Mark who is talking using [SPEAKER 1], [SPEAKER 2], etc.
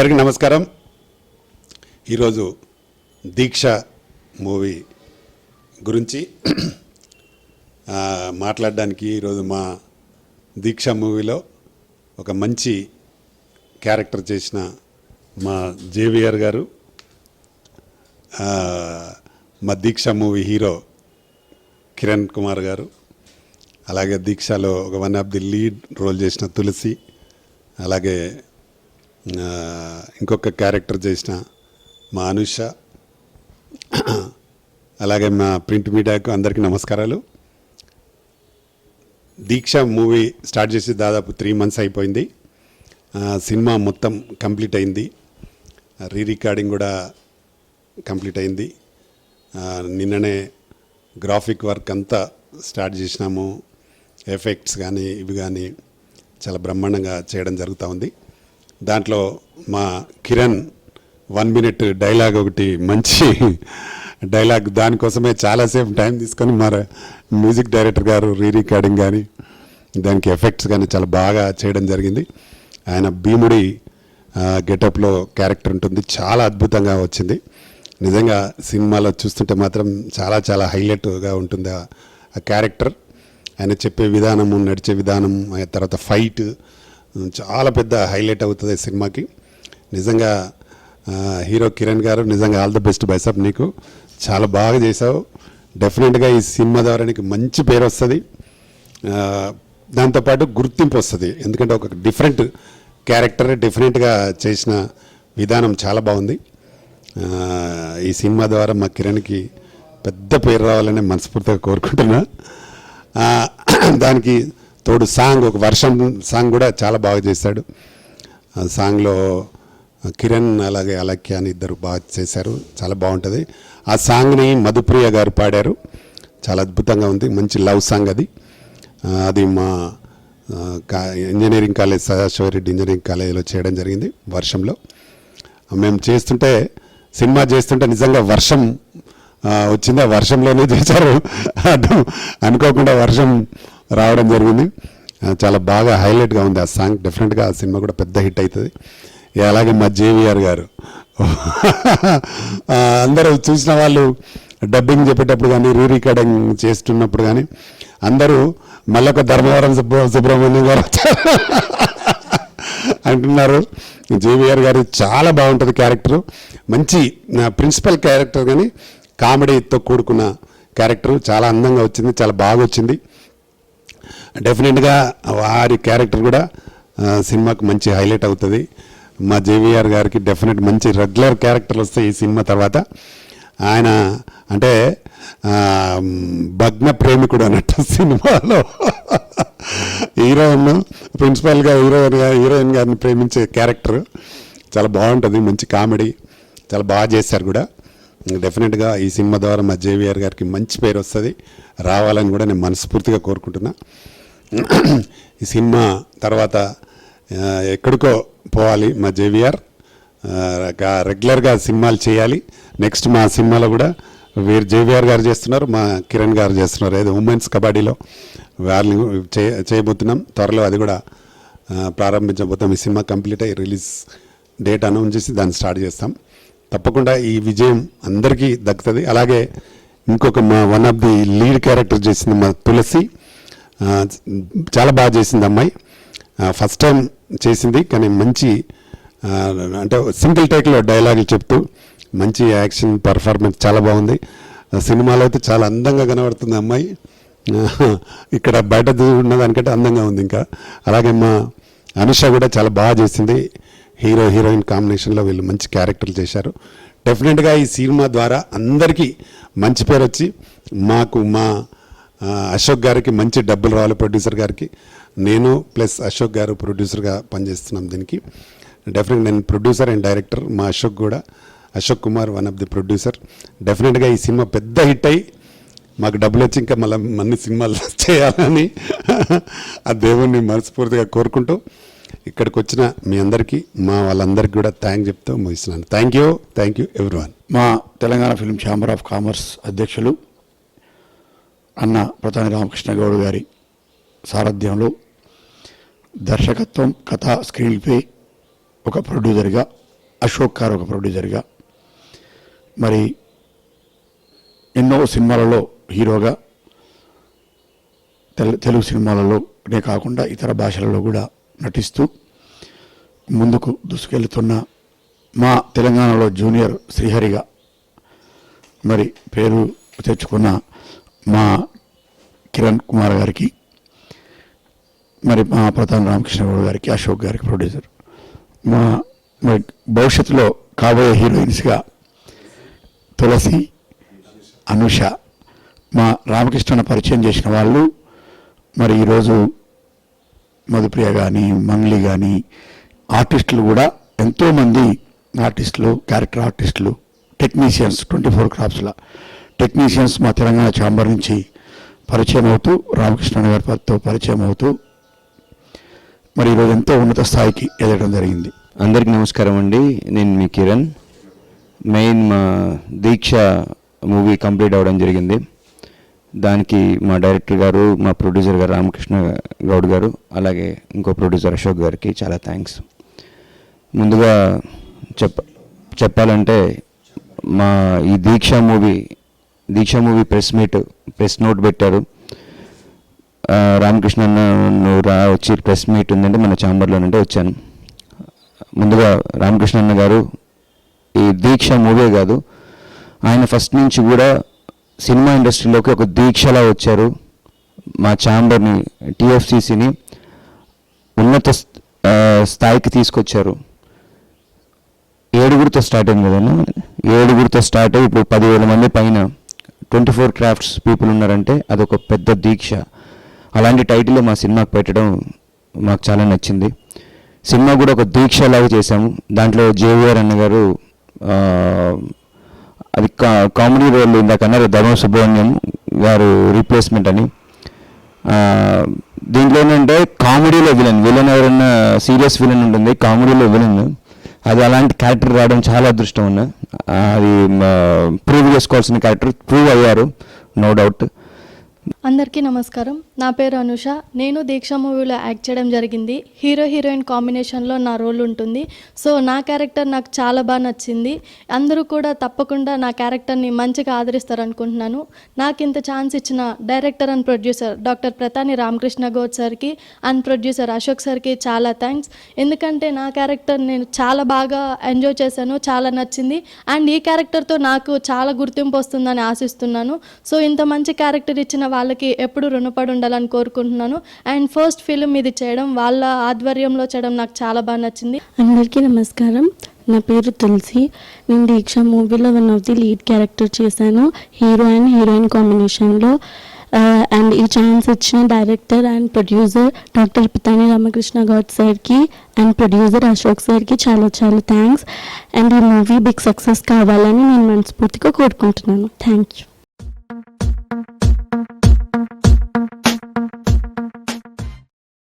[SPEAKER 1] అందరికీ నమస్కారం. ఈరోజు దీక్ష మూవీ గురించి మాట్లాడడానికి ఈరోజు మా దీక్ష మూవీలో ఒక మంచి క్యారెక్టర్ చేసిన మా జేవిఆర్ గారు మా దీక్ష మూవీ హీరో కిరణ్ కుమార్ గారు అలాగే దీక్షలో ఒక one of the lead role చేసిన తులసి అలాగే ఇంకొక క్యారెక్టర్ చేసిన మా అనుష అలాగే మా ప్రింట్ మీడియాకు అందరికీ నమస్కారాలు. దీక్ష మూవీ స్టార్ట్ చేసి దాదాపు త్రీ మంత్స్ అయిపోయింది. సినిమా మొత్తం కంప్లీట్ అయింది. రీ రికార్డింగ్ కూడా కంప్లీట్ అయింది. నిన్ననే గ్రాఫిక్ వర్క్ అంతా స్టార్ట్ చేసినాము. ఎఫెక్ట్స్ కానీ ఇవి కానీ చాలా బ్రహ్మాండంగా చేయడం జరుగుతూ ఉంది. దాంట్లో మా కిరణ్ వన్ మినిట్ డైలాగ్ ఒకటి మంచి డైలాగ్ దానికోసమే చాలాసేపు టైం తీసుకొని మా మ్యూజిక్ డైరెక్టర్ గారు రీ రికార్డింగ్ కానీ దానికి ఎఫెక్ట్స్ కానీ చాలా బాగా చేయడం జరిగింది. ఆయన భీముడి గెటప్లో క్యారెక్టర్ ఉంటుంది. చాలా అద్భుతంగా వచ్చింది. నిజంగా సినిమాలో చూస్తుంటే మాత్రం చాలా చాలా హైలైట్గా ఉంటుంది ఆ- క్యారెక్టర్. ఆయన చెప్పే విధానము నడిచే విధానం తర్వాత ఫైట్ చాలా పెద్ద హైలైట్ అవుతుంది సినిమాకి. నిజంగా హీరో కిరణ్ గారు నిజంగా ఆల్ ద బెస్ట్ బైసప్ నీకు. చాలా బాగా చేసావు డెఫినెట్గా ఈ సినిమా ద్వారా నీకు మంచి పేరు వస్తుంది. దాంతోపాటు గుర్తింపు వస్తుంది. ఎందుకంటే ఒక డిఫరెంట్ క్యారెక్టర్ డిఫరెంట్గా చేసిన విధానం చాలా బాగుంది. ఈ సినిమా ద్వారా మా కిరణ్కి పెద్ద పేరు రావాలని మనస్ఫూర్తిగా కోరుకుంటున్నా. దానికి తోడు సాంగ్ ఒక వర్షం సాంగ్ కూడా చాలా బాగా చేశాడు. సాంగ్లో కిరణ్ అలాగే అలక్య అని ఇద్దరు బాగా చేశారు. చాలా బాగుంటుంది. ఆ సాంగ్ని మధుప్రియ గారు పాడారు. చాలా అద్భుతంగా ఉంది. మంచి లవ్ సాంగ్ అది. అది మా కా- ఇంజనీరింగ్ కాలేజ్ సదాశివరెడ్డి ఇంజనీరింగ్ కాలేజీలో చేయడం జరిగింది వర్షంలో. మేము చేస్తుంటే సినిమా చేస్తుంటే నిజంగా వర్షం వచ్చింది? ఆ వర్షంలోనే చేశారు. అర్థం అనుకోకుండా వర్షం రావడం జరిగింది. చాలా బాగా హైలైట్గా ఉంది ఆ సాంగ్. డెఫినెట్గా ఆ సినిమా కూడా పెద్ద హిట్ అవుతుంది అలాగే మా జేవిఆర్ గారు. అందరూ చూసిన వాళ్ళు డబ్బింగ్ చెప్పేటప్పుడు కానీ రీ రికార్డింగ్ చేస్తున్నప్పుడు కానీ అందరూ మళ్ళొక ధర్మవరం సుబ్ర సుబ్రహ్మణ్యం గారు అంటున్నారు. జేవిఆర్ గారు చాలా బాగుంటుంది క్యారెక్టర్. మంచి ప్రిన్సిపల్ క్యారెక్టర్ కానీ కామెడీతో కూడుకున్న క్యారెక్టర్. చాలా అందంగా వచ్చింది. చాలా బాగా వచ్చింది డెఫినెట్గా వారి క్యారెక్టర్ కూడా సినిమాకు మంచి హైలైట్ అవుతుంది. మా జేవిఆర్ గారికి డెఫినెట్ మంచి రెగ్యులర్ క్యారెక్టర్ వస్తాయి ఈ సినిమా తర్వాత. ఆయన అంటే భగ్న ప్రేమికుడు అన్నట్టు సినిమాలో. హీరోయిన్ ప్రిన్సిపల్గా హీరోయిన్గా హీరోయిన్ గారిని ప్రేమించే క్యారెక్టర్ చాలా బాగుంటుంది మంచి కామెడీ చాలా బాగా చేశారు కూడా. డెఫినెట్గా ఈ సినిమా ద్వారా మా జేవిఆర్ గారికి మంచి పేరు వస్తుంది. రావాలని కూడా నేను మనస్ఫూర్తిగా కోరుకుంటున్నా. ఈ సినిమా తర్వాత ఎక్కడికో పోవాలి మా జేవిఆర్. రెగ్యులర్గా సినిమాలు చేయాలి. నెక్స్ట్ మా సినిమాలో కూడా వీరు జేవిఆర్ గారు చేస్తున్నారు మా కిరణ్ గారు చేస్తున్నారు. ఏదో ఉమెన్స్ కబడ్డీలో వాళ్ళని చే చేయబోతున్నాం. త్వరలో అది కూడా ప్రారంభించబోతాం. ఈ సినిమా కంప్లీట్ అయ్యి రిలీజ్ డేట్ అనౌన్స్ చేసి దాన్ని స్టార్ట్ చేస్తాం. తప్పకుండా ఈ విజయం అందరికీ దక్కుతుంది. అలాగే ఇంకొక మా one of the lead character చేసింది మా తులసి. చాలా బాగా చేసింది అమ్మాయి. ఫస్ట్ టైం చేసింది కానీ మంచి అంటే సింగిల్ టేక్లో డైలాగులు చెప్తూ మంచి యాక్షన్ పర్ఫార్మెన్స్ చాలా బాగుంది. సినిమాలో అయితే చాలా అందంగా కనబడుతుంది అమ్మాయి. ఇక్కడ బయట ఉన్నదానికంటే అందంగా ఉంది ఇంకా. అలాగే మా అనుష కూడా చాలా బాగా చేసింది. హీరో హీరోయిన్ కాంబినేషన్లో వీళ్ళు మంచి క్యారెక్టర్లు చేశారు. డెఫినెట్గా ఈ సినిమా ద్వారా అందరికీ మంచి పేరు వచ్చి మాకు మా అశోక్ గారికి మంచి డబ్బులు రావాలి ప్రొడ్యూసర్ గారికి. నేను ప్లస్ అశోక్ గారు ప్రొడ్యూసర్గా పనిచేస్తున్నాం దీనికి. డెఫినెట్ నేను ప్రొడ్యూసర్ అండ్ డైరెక్టర్ మా అశోక్ కూడా. Ashok Kumar one of the producer డెఫినెట్గా ఈ సినిమా పెద్ద హిట్ అయ్యి మాకు డబ్బులు వచ్చి ఇంకా మళ్ళీ అన్ని సినిమాలు చేయాలని ఆ దేవుణ్ణి మనస్ఫూర్తిగా కోరుకుంటూ ఇక్కడికి వచ్చిన మీ అందరికీ మా వాళ్ళందరికీ కూడా థ్యాంక్ చెప్తూ ముగిస్తున్నాను. Thank you thank you everyone
[SPEAKER 2] మా Telangana film chamber of commerce అధ్యక్షులు అన్న ప్రధాని రామకృష్ణ గౌడ్ గారి సారథ్యంలో దర్శకత్వం కథ స్క్రీన్ ఒక ప్రొడ్యూసర్గా అశోక్ గారు ఒక ప్రొడ్యూసర్గా మరి ఎన్నో సినిమాలలో హీరోగా తెలు తెలుగు సినిమాలలోనే కాకుండా ఇతర భాషలలో కూడా నటిస్తూ ముందుకు దూసుకెళ్తున్న మా తెలంగాణలో జూనియర్ శ్రీహరిగా మరి పేరు తెచ్చుకున్న మా కిరణ్ కుమార్ గారికి మరి మా ప్రధాన రామకృష్ణ గౌడ్ గారికి అశోక్ గారికి ప్రొడ్యూసర్. మా మరి భవిష్యత్తులో కాబోయే హీరోయిన్స్గా తులసి అనుష మా రామకృష్ణను పరిచయం చేసిన వాళ్ళు మరి ఈరోజు మధుప్రియ కానీ మంగ్లి కానీ ఆర్టిస్టులు కూడా ఎంతోమంది ఆర్టిస్టులు క్యారెక్టర్ ఆర్టిస్టులు టెక్నీషియన్స్ ట్వంటీ ఫోర్ క్రాఫ్ట్స్లో టెక్నీషియన్స్ మా తెలంగాణ ఛాంబర్ నుంచి పరిచయం అవుతూ రామకృష్ణ గారితో పరిచయం అవుతూ మరి ఈరోజు ఎంతో ఉన్నత స్థాయికి ఎదగడం జరిగింది.
[SPEAKER 3] అందరికీ నమస్కారం అండి. నేను మీ కిరణ్. మెయిన్ మా దీక్ష మూవీ కంప్లీట్ అవ్వడం జరిగింది. దానికి మా డైరెక్టర్ గారు మా ప్రొడ్యూసర్ గారు రామకృష్ణ గౌడ్ గారు అలాగే ఇంకో ప్రొడ్యూసర్ అశోక్ గారికి చాలా థ్యాంక్స్. ముందుగా చెప్ప చెప్పాలంటే మా ఈ Deeksha movie Deeksha movie press meet press note పెట్టారు. రామకృష్ణ అన్న నువ్వు రా వచ్చి ప్రెస్ మీట్ ఉందంటే మన ఛాంబర్లోనంటే వచ్చాను. ముందుగా రామకృష్ణ అన్న గారు ఈ దీక్ష మూవీ కాదు ఆయన ఫస్ట్ నుంచి కూడా సినిమా ఇండస్ట్రీలోకి ఒక దీక్షలా వచ్చారు. మా ఛాంబర్ని టీఎఫ్సిసిని ఉన్నత స్థాయికి తీసుకొచ్చారు. ఏడుగురితో స్టార్ట్ అయింది కదా ఏడుగురితో స్టార్ట్ అయ్యి ఇప్పుడు పదివేల మంది పైన ట్వంటీ ఫోర్ క్రాఫ్ట్స్ పీపుల్ ఉన్నారంటే అదొక పెద్ద దీక్ష. అలాంటి టైటిల్ మా సినిమాకి పెట్టడం మాకు చాలా నచ్చింది. సినిమా కూడా ఒక దీక్ష లాగా చేశాము. దాంట్లో జేవిఆర్ అన్న గారు అది కా కామెడీ రోల్ ఇందాక అన్నారు ధర్మ సుబ్రహ్మణ్యం గారు రీప్లేస్మెంట్ అని. దీంట్లో ఏంటంటే కామెడీలో విలన్ విలన్ ఎవరన్నా సీరియస్ విలన్ ఉంటుంది కామెడీలో విలన్ అది అలాంటి క్యారెక్టర్ రావడం చాలా అదృష్టం ఉన్నా అది ప్రూవ్ చేసుకోవాల్సిన క్యారెక్టర్ ప్రూవ్ అయ్యారు. నో డౌట్
[SPEAKER 4] అందరికీ నమస్కారం. నా పేరు అనుష. నేను దీక్ష మూవీలో యాక్ట్ చేయడం జరిగింది. హీరో హీరోయిన్ కాంబినేషన్లో నా రోల్ ఉంటుంది. సో నా క్యారెక్టర్ నాకు చాలా బాగా నచ్చింది. అందరూ కూడా తప్పకుండా నా క్యారెక్టర్ని మంచిగా ఆదరిస్తారు అనుకుంటున్నాను నాకు ఇంత ఛాన్స్ ఇచ్చిన director and producer doctor Pratani Ramakrishna Goud సార్కి అండ్ ప్రొడ్యూసర్ అశోక్ సార్కి చాలా థ్యాంక్స్. ఎందుకంటే నా క్యారెక్టర్ నేను చాలా బాగా ఎంజాయ్ చేశాను చాలా నచ్చింది. అండ్ ఈ క్యారెక్టర్తో నాకు చాలా గుర్తింపు వస్తుందని ఆశిస్తున్నాను. సో ఇంత మంచి క్యారెక్టర్ ఇచ్చిన వాళ్ళకి ఎప్పుడు రుణపడి ఉండాలని కోరుకుంటున్నాను. అండ్ ఫస్ట్ ఫిలిం ఇది చేయడం వాళ్ళ ఆధ్వర్యంలో చేయడం నాకు చాలా బాగా నచ్చింది.
[SPEAKER 5] అందరికీ నమస్కారం. నా పేరు తులసి. నేను దీక్ష మూవీలో one of the lead character చేశాను హీరో అండ్ హీరోయిన్ కాంబినేషన్లో. Uh, అండ్ ఈ ఛాన్స్ ఇచ్చిన director and producer doctor Pitani Ramakrishna Goud సార్కి అండ్ ప్రొడ్యూసర్ అశోక్ సార్కి చాలా చాలా థ్యాంక్స్ అండ్ ఈ మూవీ బిగ్ సక్సెస్ కావాలని నేను మనస్ఫూర్తిగా కోరుకుంటున్నాను. Thank you